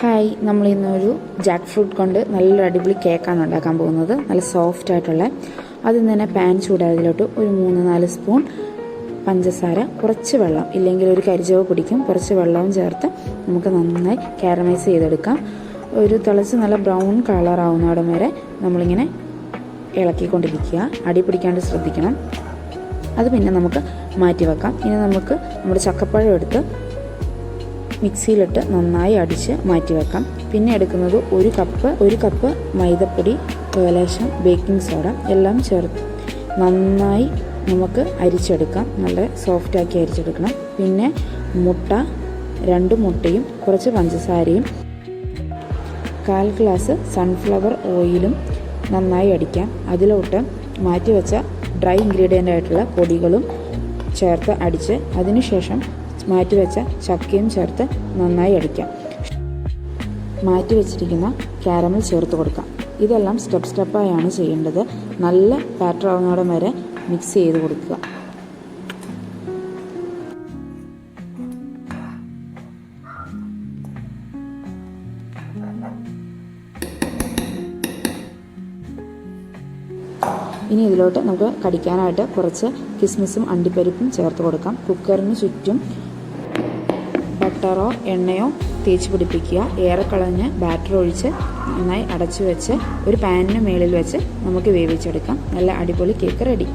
Hi നമ്മൾ ഇന്നൊരു Jack fruit കൊണ്ട് നല്ലൊരു അടിപൊളി കേക്കാണ് ഉണ്ടാക്കാൻ പോകുന്നത്. നല്ല സോഫ്റ്റ് ആയിട്ടുള്ള. അതിൽ തന്നെ പാൻ ചൂടായതിലോട്ട് ഒരു മൂന്ന് നാല് സ്പൂൺ പഞ്ചസാര കുറച്ച് വെള്ളം. ഇല്ലെങ്കിൽ ഒരു കരിച്ചവ് പിടിക്കും കുറച്ച് വെള്ളവും ചേർത്ത് നമുക്ക് നന്നായി കാരമൈസ് ചെയ്തെടുക്കാം. ഒരു തിളച്ച് നല്ല ബ്രൗൺ കളർ ആവുന്നവിടം വരെ നമ്മളിങ്ങനെ ഇളക്കിക്കൊണ്ടിരിക്കുക. അടി പിടിക്കാണ്ട് ശ്രദ്ധിക്കണം. അത് പിന്നെ നമുക്ക് മാറ്റി വെക്കാം ഇനി നമുക്ക് നമ്മുടെ ചക്കപ്പഴം എടുത്ത് മിക്സിയിലിട്ട് നന്നായി അടിച്ച് മാറ്റി വെക്കാം. പിന്നെ എടുക്കുന്നത് ഒരു കപ്പ് ഒരു കപ്പ് മൈദപ്പൊടി ലേശം ബേക്കിംഗ് സോഡ എല്ലാം ചേർത്ത് നന്നായി നമുക്ക് അരിച്ചെടുക്കാം. നല്ല സോഫ്റ്റാക്കി അരിച്ചെടുക്കണം. പിന്നെ മുട്ട രണ്ട് മുട്ടയും കുറച്ച് പഞ്ചസാരയും കാൽ ഗ്ലാസ് സൺഫ്ലവർ ഓയിലും നന്നായി അടിക്കാം. അതിലോട്ട് മാറ്റി വെച്ച ഡ്രൈ ഇൻഗ്രീഡിയന്റ് ആയിട്ടുള്ള പൊടികളും ചേർത്ത് അടിച്ച് അതിനുശേഷം മാറ്റി വെച്ച ചക്കയും ചേർത്ത് നന്നായി അടിക്കാം. മാറ്റി വെച്ചിരിക്കുന്ന കാരമൽ ചേർത്ത് കൊടുക്കാം. ഇതെല്ലാം സ്റ്റെപ്പ് സ്റ്റെപ്പായാണ് ചെയ്യേണ്ടത്. നല്ല ബാറ്റർ വരെ മിക്സ് ചെയ്ത് കൊടുക്കുക. ഇനി ഇതിലോട്ട് നമുക്ക് കടിക്കാനായിട്ട് കുറച്ച് കിസ്മിസും അണ്ടിപ്പരിപ്പും ചേർത്ത് കൊടുക്കാം. കുക്കറിന് ചുറ്റും ബട്ടറോ എണ്ണയോ തേച്ച് പിടിപ്പിക്കുക. ഏറെ കളഞ്ഞ് ബാറ്റർ ഒഴിച്ച് നന്നായി അടച്ചു വെച്ച് ഒരു പാനിന് മേളിൽ വെച്ച് നമുക്ക് വേവിച്ചെടുക്കാം. നല്ല അടിപൊളി കേക്ക് റെഡി